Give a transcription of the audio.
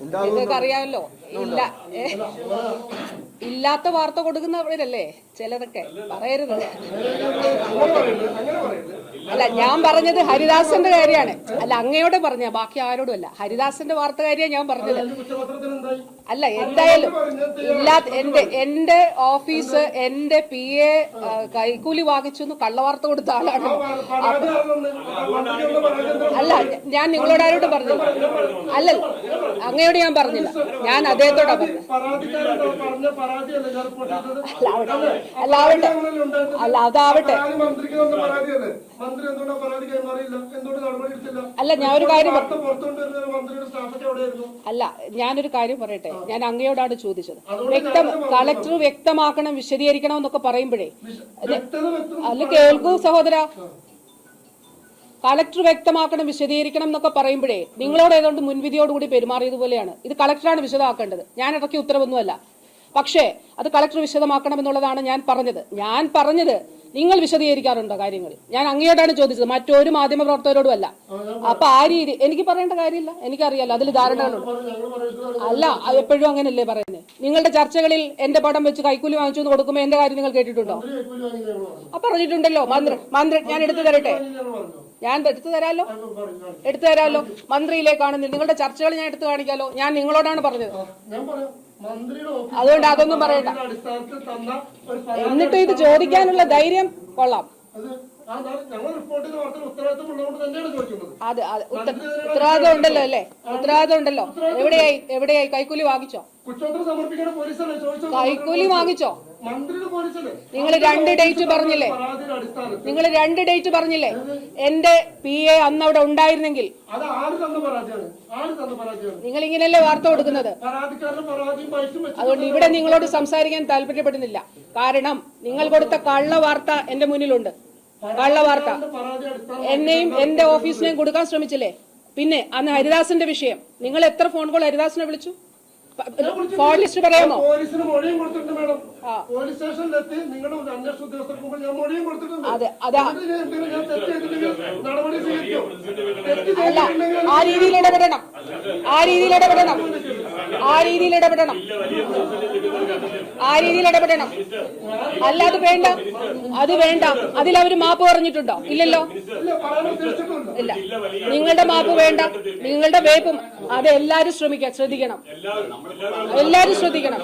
നിങ്ങൾക്ക് അറിയാമല്ലോ ഇല്ല? ഇല്ലാത്ത വാർത്ത കൊടുക്കുന്നവരല്ലേ ചിലതൊക്കെ. പറയരുത്. അല്ല ഞാൻ പറഞ്ഞത് ഹരിദാസന്റെ കാര്യമാണ്. അല്ല അങ്ങയോടെ പറഞ്ഞ ബാക്കി ആരോടും അല്ല. ഹരിദാസന്റെ വാർത്ത കാര്യമാണ് ഞാൻ പറഞ്ഞത്. അല്ല എന്തായാലും ഇല്ലാത്ത എന്റെ എന്റെ ഓഫീസ് എന്റെ പി എ കൈക്കൂലി വാങ്ങിച്ചു എന്ന് കള്ളവാർത്ത കൊടുത്ത ആളാണ്? അല്ല ഞാൻ നിങ്ങളോട് ആരോട് പറഞ്ഞില്ല. അല്ല അങ്ങയോട് ഞാൻ പറഞ്ഞില്ല. ഞാൻ അദ്ദേഹത്തോടാ അല്ലാവട്ടെ അല്ല അതാവട്ടെ. അല്ല ഞാൻ ഒരു കാര്യം അല്ല ഞാനൊരു കാര്യം പറയട്ടെ. ഞാൻ അങ്ങയോടാണ് ചോദിച്ചത്. വ്യക്തം കളക്ടർ വ്യക്തമാക്കണം വിശദീകരിക്കണം എന്നൊക്കെ പറയുമ്പോഴേ. അല്ല കേൾക്കൂ സഹോദര. കളക്ടർ വ്യക്തമാക്കണം വിശദീകരിക്കണം എന്നൊക്കെ പറയുമ്പോഴേ നിങ്ങളോട് ഏതാണ്ട് മുൻവിധിയോടുകൂടി പെരുമാറിയതുപോലെയാണ് ഇത് കളക്ടറാണ് വിശദമാക്കേണ്ടത്. ഞാൻ ഇറക്കിയ ഉത്തരവൊന്നുമല്ല. പക്ഷേ അത് കളക്ടർ വിശദമാക്കണം എന്നുള്ളതാണ് ഞാൻ പറഞ്ഞത്. ഞാൻ പറഞ്ഞത് നിങ്ങൾ വിശദീകരിക്കാറുണ്ടോ കാര്യങ്ങൾ? ഞാൻ അങ്ങയോടാണ് ചോദിച്ചത്. മറ്റൊരു മാധ്യമ പ്രവർത്തകരോടും അല്ല അപ്പൊ ആ രീതി എനിക്ക് പറയേണ്ട കാര്യമില്ല. എനിക്കറിയാലോ അതിൽ ധാരണകളുണ്ട്. അല്ല എപ്പോഴും അങ്ങനെയല്ലേ പറയുന്നത് നിങ്ങളുടെ ചർച്ചകളിൽ എന്റെ പടം വെച്ച് കൈക്കൂലി വാങ്ങിച്ചു എന്ന് കൊടുക്കുമ്പോൾ എന്റെ കാര്യം നിങ്ങൾ കേട്ടിട്ടുണ്ടോ? ആ പറഞ്ഞിട്ടുണ്ടല്ലോ. മന്ത്രി മന്ത്രി ഞാൻ എടുത്തു തരട്ടെ? ഞാൻ എടുത്തു തരാലോ? എടുത്തു തരാലോ? മന്ത്രിയിലേക്കാണ് നിങ്ങളുടെ ചർച്ചകൾ ഞാൻ എടുത്തു കാണിക്കാലോ? ഞാൻ നിങ്ങളോടാണ് പറഞ്ഞത്. അതുകൊണ്ട് അതൊന്നും പറയണ്ട. എന്നിട്ട് ഇത് ചോദിക്കാനുള്ള ധൈര്യം കൊള്ളാം. അത് ഉത്തരവാദിത്വം ഉണ്ടല്ലോ അല്ലേ? ഉത്തരവാദിത്വം ഉണ്ടല്ലോ. എവിടെയായി? എവിടെയായി? കൈക്കൂലി വാങ്ങിച്ചോ? കൈക്കൂലി വാങ്ങിച്ചോ? നിങ്ങൾ രണ്ട് ഡേറ്റ് പറഞ്ഞില്ലേ? നിങ്ങൾ രണ്ട് ഡേറ്റ് പറഞ്ഞില്ലേ? എന്റെ പി എ അന്ന് അവിടെ ഉണ്ടായിരുന്നെങ്കിൽ നിങ്ങൾ ഇങ്ങനെയല്ലേ വാർത്ത കൊടുക്കുന്നത്? അതുകൊണ്ട് ഇവിടെ നിങ്ങളോട് സംസാരിക്കാൻ താല്പര്യപ്പെടുന്നില്ല. കാരണം നിങ്ങൾ കൊടുത്ത കള്ള വാർത്ത എന്റെ മുന്നിലുണ്ട്. കള്ള വാർത്ത പരാതി അടിസ്ഥാനം എന്നെയും എന്റെ ഓഫീസിനെയും കൊടുക്കാൻ ശ്രമിച്ചില്ലേ? പിന്നെ അന്ന് ഹരിദാസിന്റെ വിഷയം. നിങ്ങൾ എത്ര ഫോൺ കോൾ ഹരിദാസിനെ വിളിച്ചു? ഫോൺ ലിസ്റ്റ് പറയാമോ? അതെ അതാ. അല്ല ആ രീതിയിൽ ഇടപെടണം. ആ രീതിയിൽ ഇടപെടണം. ആ രീതിയിൽ ഇടപെടണം. ആ രീതിയിൽ ഇടപെടണം. അല്ല അത് വേണ്ട. അത് വേണ്ട. അതിൽ അവർ മാപ്പ് പറഞ്ഞിട്ടുണ്ടോ? ഇല്ലല്ലോ. ഇല്ല. നിങ്ങളുടെ മാപ്പ് വേണ്ട. നിങ്ങളുടെ വേപ്പും അത് എല്ലാരും ശ്രമിക്കാം ശ്രദ്ധിക്കണം. എല്ലാരും ശ്രദ്ധിക്കണം.